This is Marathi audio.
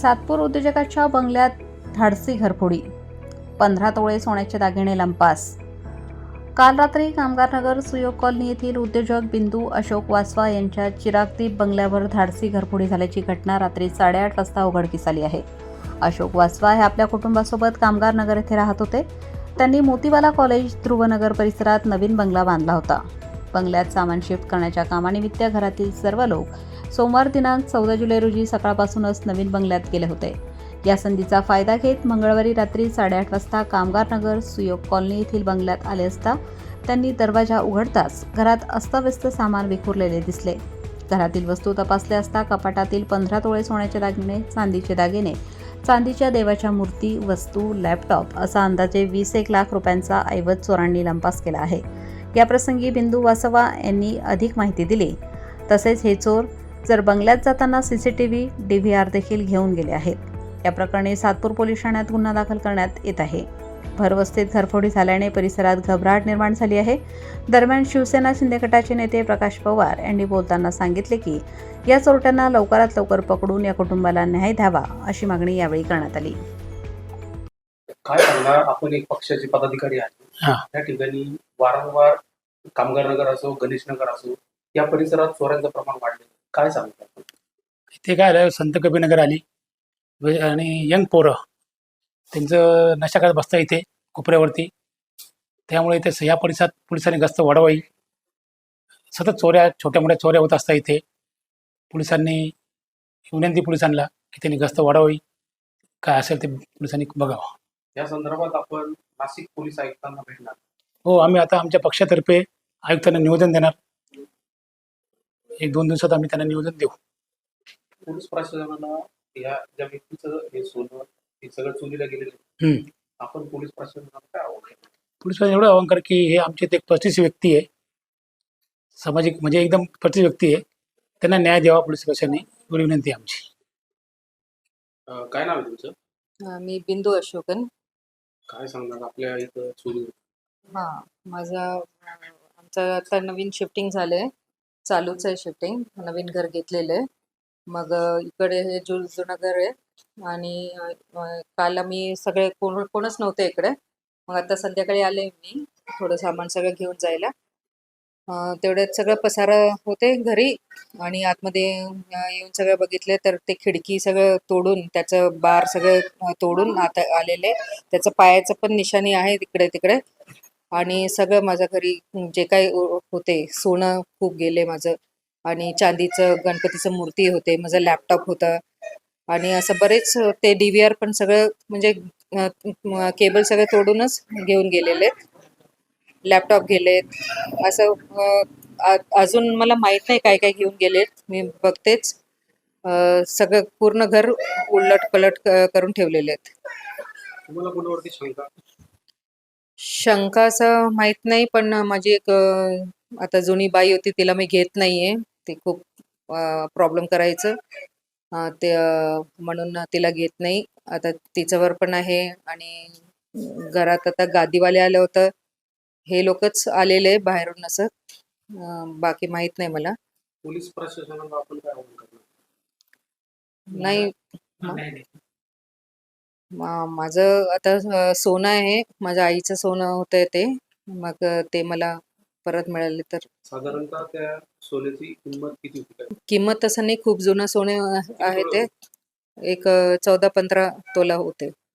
सातपूर उद्योजकाच्या बंगल्यात धाडसी घरफोडी पंधरा तोळे सोन्याचे दागिने लंपास. काल रात्री कामगारनगर सुयोग कॉलनी येथील उद्योजक बिंदू अशोक वासवा यांच्या चिरागदीप बंगल्यावर धाडसी घरफोडी झाल्याची घटना रात्री साडेआठ वाजता उघडकीस आली आहे. अशोक वासवा हे आपल्या कुटुंबासोबत कामगार नगर येथे राहत होते. त्यांनी मोतीवाला कॉलेज ध्रुवनगर परिसरात नवीन बंगला बांधला होता. बंगल्यात सामान शिफ्ट करण्याच्या कामानिमित्त घरातील सर्व लोक सोमवार दिनांक चौदा जुलै रोजी सकाळपासूनच नवीन बंगल्यात गेले होते. या संधीचा फायदा घेत मंगळवारी रात्री साडेआठ वाजता कामगार नगर सुयोग कॉलनी येथील बंगल्यात आले असता त्यांनी दरवाजा उघडताच घरात अस्ताव्यस्त सामान विखुरलेले दिसले. घरातील वस्तू तपासल्या असता कपाटातील पंधरा तोळे सोन्याचे दागिने चांदीचे दागिने चांदीच्या देवाच्या मूर्ती वस्तू लॅपटॉप असा अंदाजे वीस एक लाख रुपयांचा ऐवज चोरांनी लंपास केला आहे. याप्रसंगी बिंदू वासवा यांनी अधिक माहिती दिली. तसेच हे चोर जर बंगल्यात जाताना सीसीटीव्ही डी व्ही आर देखील घेऊन गेले आहेत. या प्रकरणी सातपूर पोलीस ठाण्यात गुन्हा दाखल करण्यात येत आहे. भरवस्तीत घरफोडी झाल्याने परिसरात घबराट निर्माण झाली आहे. दरम्यान शिवसेना शिंदे गटाचे नेते प्रकाश पवार यांनी बोलताना सांगितले की या चोरट्यांना लवकरात लवकर पकडून या कुटुंबाला न्याय द्यावा अशी मागणी यावेळी करण्यात आली. काय सांगणार? आपण एक पक्षाचे पदाधिकारी. आहे त्या ठिकाणी वारंवार कामगार नगर असो गणेश नगर असो या परिसरात चोऱ्यांचं प्रमाण वाढले काय सांगता आपण? इथे काय आलं संत कबीरनगर आली. वे- आणि यंग पोरं. त्यांचं नशा करत बसता इथे कोपऱ्यावरती. त्यामुळे इथे स- या परिसरात पोलिसांनी गस्त वाढवावी. सतत चोऱ्या छोट्या मोठ्या चोऱ्या होत असतात इथे. पोलिसांनी विनंती पोलिसांना की त्यांनी गस्त वाढवावी. काय असेल ते पोलिसांनी बघावं. या संदर्भात आपण नाशिक पोलीस आयुक्तांना भेटणार. हो आम्ही आता आमच्या पक्षातर्फे आयुक्तांना निवेदन देणार. एक दोन दिवसात आम्ही त्यांना निवेदन देऊ. पोलीस प्रशासनाला या ज्या व्यक्तीचं हे सोनं हे सगळं चोरीला गेलेलं हम्म. आहे आपण पोलीस प्रशासनाला काय आव्हान आहे? पोलिसांनी एवढं आव्हान कर की हे आमचे ते प्रतिष्ठित व्यक्ती आहे. सामाजिक म्हणजे एकदम प्रतिष्ठित व्यक्ती आहे. त्यांना न्याय द्यावा पोलीस प्रशासनाने. एवढी विनंती आहे आमची. अं, काय नाव आहे तुमचं? अं, मी बिंदू अशोकन. काय सांगणार आपल्या इथं चोरी होते? हा माझा आमचं आता नवीन शिफ्टिंग झालंय. चालूच आहे शिफ्टिंग नवीन घर घेतलेलं आहे. मग इकडे हे जु जुनं घर आहे. आणि अं, काल आम्ही सगळे कोण कोणच नव्हते इकडे. मग आता संध्याकाळी आले मी. थोडं सामान सगळं घेऊन जायला. अं, तेवढ्यात सगळं पसारा होते घरी. आणि आतमध्ये अं, येऊन सगळं बघितले तर ते खिडकी सगळं तोडून त्याचं बार सगळं अं, तोडून आता आलेले. त्याचं पायाचं पण निशाणी आहे तिकडे तिकडे आणि सगळं माझ्या घरी जे काही हो, होते सोनं खूप गेले माझं. आणि चांदीचं गणपतीचं मूर्ती होते माझं लॅपटॉप होतं. आणि असं बरेच ते डी व्ही आर पण सगळं म्हणजे केबल सगळे तोडूनच घेऊन गेलेले. लॅपटॉप गेलेत. असं अजून मला माहीत नाही काय काय घेऊन गेलेत. मी बघतेच. सगळं पूर्ण घर उलट पलट करून ठेवलेले आहेत. शंका असं माहीत नाही पण माझी एक अं, आता जुनी बाई होती तिला मी घेत नाहीये. ते खूप प्रॉब्लेम करायचं. अं, ते अं, म्हणून तिला घेत नाही. आता तिच्यावर पण आहे आणि घरात आता गादीवाले आलं होतं. हे लोकच आलेले बाहेरून असं. अं, बाकी माहीत नाही मला. पोलीस प्रशासनाला आपण काय आव्हान करणार नाही. मा- माझं आता अं, सोनं आहे. माझ्या आईचं सोनं होतं ते. मग अं, ते मला परत मिळाले तर. साधारणतः त्या सोन्याची किंमत किती होती? काय किंमत तसं नाही. खूप जुनं सोने अं, आहे ते. एक चौदा पंधरा तोला होते.